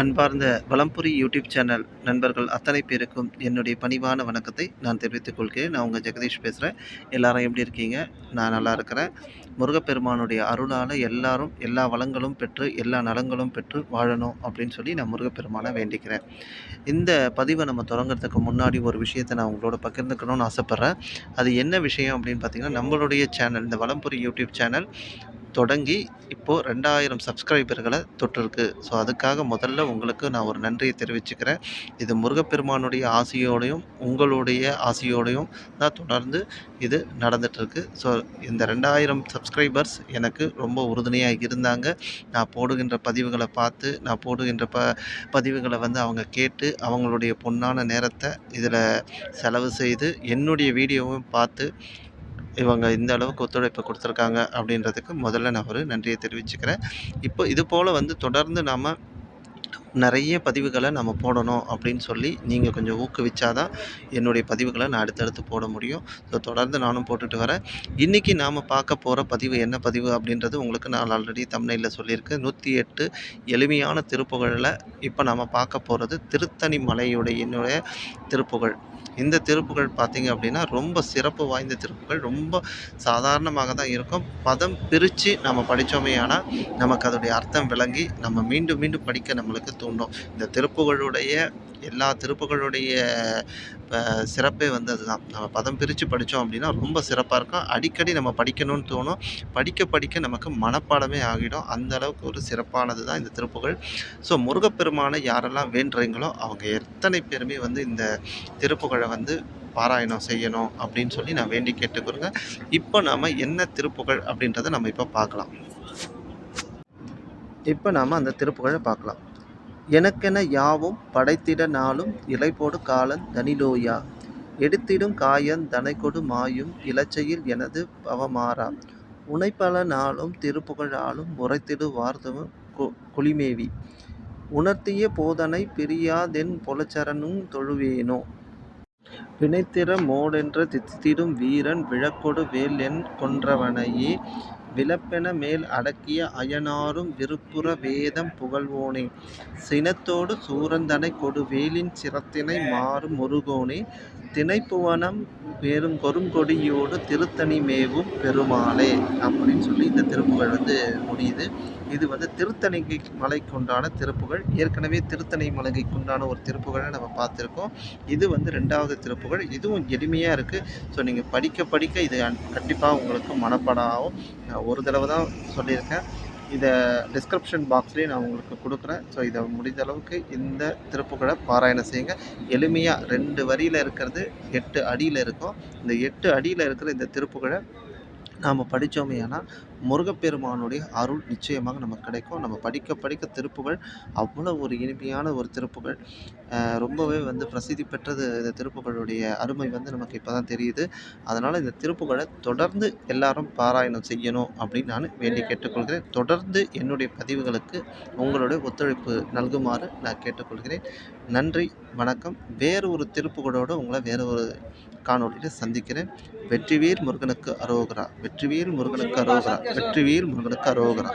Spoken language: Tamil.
அன்பார்ந்த வலம்புரி யூடியூப் சேனல் நண்பர்கள் அத்தனை பேருக்கும் என்னுடைய பணிவான வணக்கத்தை நான் தெரிவித்துக் கொள்கிறேன். நான் உங்கள் ஜெகதீஷ் பேசுகிறேன் எல்லாரும் எப்படி இருக்கீங்க? நான் நல்லா இருக்கிறேன். முருகப்பெருமானுடைய அருளால் எல்லாரும் எல்லா வளங்களும் பெற்று எல்லா நலங்களும் பெற்று வாழணும் அப்படின்னு சொல்லி நான் முருகப்பெருமானை வேண்டிக்கிறேன். இந்த பதிவை நம்ம தொடங்குறதுக்கு முன்னாடி ஒரு விஷயத்தை நான் உங்களோட பகிர்ந்துக்கணும்னு ஆசைப்பட்றேன். அது என்ன விஷயம் அப்படின்னு பார்த்தீங்கன்னா நம்மளுடைய சேனல் இந்த வலம்புரி யூடியூப் சேனல் தொடங்கி இப்போது ரெண்டாயிரம் சப்ஸ்கிரைபர்களை தொட்டிருக்கு. ஸோ அதுக்காக முதல்ல உங்களுக்கு நான் ஒரு நன்றியை தெரிவிச்சுக்கிறேன். இது முருகப்பெருமானுடைய ஆசையோடையும் உங்களுடைய ஆசையோடையும் தான் தொடர்ந்து இது நடந்துகிட்ருக்கு ஸோ இந்த ரெண்டாயிரம் சப்ஸ்கிரைபர்ஸ் எனக்கு ரொம்ப உறுதுணையாக இருந்தாங்க. நான் போடுகின்ற பதிவுகளை பார்த்து நான் போடுகின்ற ப பதிவுகளை வந்து அவங்க கேட்டு அவங்களுடைய பொன்னான நேரத்தை இதில் செலவு செய்து என்னுடைய வீடியோவும் பார்த்து இவங்க இந்த அளவுக்கு ஒத்துழைப்பு கொடுத்துருக்காங்க அப்படின்றதுக்கு முதல்ல நான் ஒரு நன்றியை தெரிவிச்சுக்கிறேன். இப்போ இது போல் வந்து தொடர்ந்து நாம் நிறைய பதிவுகளை நம்ம போடணும் அப்படின்னு சொல்லி நீங்கள் கொஞ்சம் ஊக்குவிச்சா தான் என்னுடைய பதிவுகளை நான் அடுத்தடுத்து போட முடியும். ஸோ தொடர்ந்து நானும் போட்டுட்டு வரேன். இன்றைக்கி நாம் பார்க்க போகிற பதிவு என்ன பதிவு அப்படின்றது உங்களுக்கு நான் ஆல்ரெடி தமிழில் சொல்லியிருக்கேன். நூற்றி எட்டு எளிமையான திருப்புகழில் இப்போ நாம் பார்க்க போகிறது திருத்தணி மலையுடைய என்னுடைய திருப்புகழ். இந்த திருப்புகள் பார்த்திங்க அப்படின்னா ரொம்ப சிறப்பு வாய்ந்த திருப்புகள் ரொம்ப சாதாரணமாக தான் இருக்கும். பதம் பிரித்து நம்ம படித்தோமே ஆனால் நமக்கு அதோடைய அர்த்தம் விளங்கி நம்ம மீண்டும் மீண்டும் படிக்க நம்மளுக்கு தூண்டும். இந்த திருப்புகளுடைய எல்லா திருப்புகளுடைய சிறப்பே வந்து அதுதான். நம்ம பதம் பிரித்து படித்தோம் அப்படின்னா ரொம்ப சிறப்பாக இருக்கும். அடிக்கடி நம்ம படிக்கணும்னு தோணும். படிக்க படிக்க நமக்கு மனப்பாடமே ஆகிடும். அந்த அளவுக்கு ஒரு சிறப்பானது தான் இந்த திருப்புகள் ஸோ முருகப்பெருமானை யாரெல்லாம் வேண்டுறீங்களோ அவங்க எத்தனை பேருமே வந்து இந்த திருப்புகழை வந்து பாராயணம் செய்யணும் அப்படின்னு சொல்லி நான் வேண்டி கேட்டுக்கிறேங்க இப்போ நாம் என்ன திருப்புகழ் அப்படின்றத நம்ம இப்போ பார்க்கலாம். இப்போ நாம் அந்த திருப்புகழை பார்க்கலாம். எனக்கென யாவும் படைத்திட நாளும் இலைபோடு காலன் தனிலோயா. எடுத்திடும் காயன் தனைக்கொடு மாயும் இலச்சையில் எனது பவமாறா. உனைப்பல நாளும் திருப்புகழாலும் உரைத்திடு வார்த்தவ குளிமேவி. உணர்த்திய போதனை பிரியாதென் புலச்சரனும் தொழுவேனோ. பிணைத்திற மோடென்ற தித்திடும் வீரன் விழக்கொடு வேல் என் கொன்றவனையே. விளப்பென மேல் அடக்கிய அயனாரும் விருப்புற வேதம் புகழ்வோனே. சினத்தோடு சூரந்தனை கொடுவேலின் சிரத்தினை மாறும் முருகோனே. திணைப்புவனம் பெரும் கொருங்கொடியோடு திருத்தணி மேவும் பெருமாளே அப்படின்னு சொல்லி இந்த திருப்புகள் வந்து முடியுது. இது வந்து திருத்தணிக்கு மலைக்குண்டான திருப்புகள். ஏற்கனவே திருத்தணி மலைக்குண்டான ஒரு திருப்புகழை நம்ம பார்த்துருக்கோம். இது வந்து ரெண்டாவது திருப்புகழ் இதுவும் எளிமையாக இருக்குது ஸோ நீங்கள் படிக்க படிக்க இது கண்டிப்பாக உங்களுக்கு மனப்படாகும் ஒரு தடவை தான் சொல்லியிருக்கேன். இதை டிஸ்கிரிப்ஷன் பாக்ஸ்லேயே நான் உங்களுக்கு கொடுக்குறேன். ஸோ இதை முடிந்த அளவுக்கு இந்த திருப்புகளை பாராயணம் செய்யுங்க. எளிமையாக ரெண்டு வரியில் இருக்கிறது எட்டு அடியில் இருக்கும். இந்த எட்டு அடியில் இருக்கிற இந்த திருப்புகளை நாம் படித்தோமே ஆனால் முருகப்பெருமானுடைய அருள் நிச்சயமாக நமக்கு கிடைக்கும். நம்ம படிக்க படிக்க திருப்புகள் அவ்வளோ ஒரு இனிமையான ஒரு திருப்புகள். ரொம்பவே வந்து பிரசித்தி பெற்றது இந்த திருப்புகளுடைய அருமை வந்து நமக்கு இப்போ தான் தெரியுது. அதனால் இந்த திருப்புகளை தொடர்ந்து எல்லாரும் பாராயணம் செய்யணும் அப்படின்னு நான் வேண்டி கேட்டுக்கொள்கிறேன். தொடர்ந்து என்னுடைய பதிவுகளுக்கு உங்களுடைய ஒத்துழைப்பு நல்குமாறு நான் கேட்டுக்கொள்கிறேன். நன்றி வணக்கம். வேறு ஒரு திருப்புகளோடு உங்களை வேறு ஒரு காணொலியில் சந்திக்கிறேன். வெற்றிவீர் முருகனுக்கு அரோகரா. வெற்றிவீர் முருகனுக்கு அரோகரா. வெற்றிவீர் முருகனுக்கு அரோகரா.